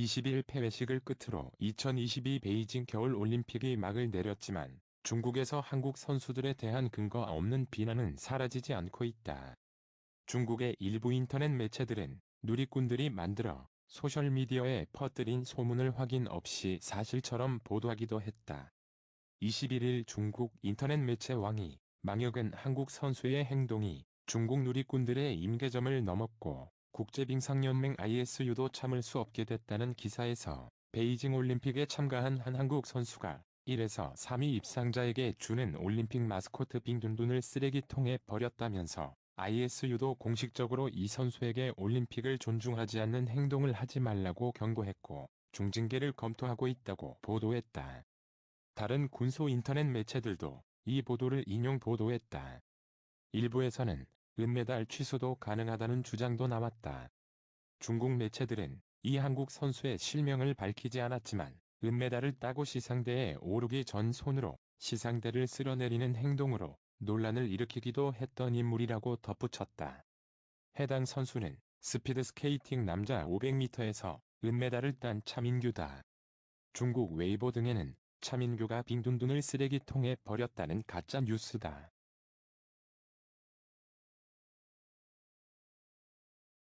20일 폐회식을 끝으로 2022 베이징 겨울올림픽이 막을 내렸지만 중국에서 한국 선수들에 대한 근거 없는 비난은 사라지지 않고 있다. 중국의 일부 인터넷 매체들은 누리꾼들이 만들어 소셜미디어에 퍼뜨린 소문을 확인 없이 사실처럼 보도하기도 했다. 21일 중국 인터넷 매체 왕이 망역은 한국 선수의 행동이 중국 누리꾼들의 임계점을 넘었고 국제빙상연맹 ISU도 참을 수 없게 됐다는 기사에서 베이징 올림픽에 참가한 한 한국 선수가 1에서 3위 입상자에게 주는 올림픽 마스코트 빙둔둔을 쓰레기통에 버렸다면서 ISU도 공식적으로 이 선수에게 올림픽을 존중하지 않는 행동을 하지 말라고 경고했고 중징계를 검토하고 있다고 보도했다. 다른 군소 인터넷 매체들도 이 보도를 인용 보도했다. 일부에서는 은메달 취소도 가능하다는 주장도 나왔다. 중국 매체들은 이 한국 선수의 실명을 밝히지 않았지만 은메달을 따고 시상대에 오르기 전 손으로 시상대를 쓸어내리는 행동으로 논란을 일으키기도 했던 인물이라고 덧붙였다. 해당 선수는 스피드 스케이팅 남자 500m에서 은메달을 딴 차민규다. 중국 웨이보 등에는 차민규가 빙둔둔을 쓰레기통에 버렸다는 가짜 뉴스다.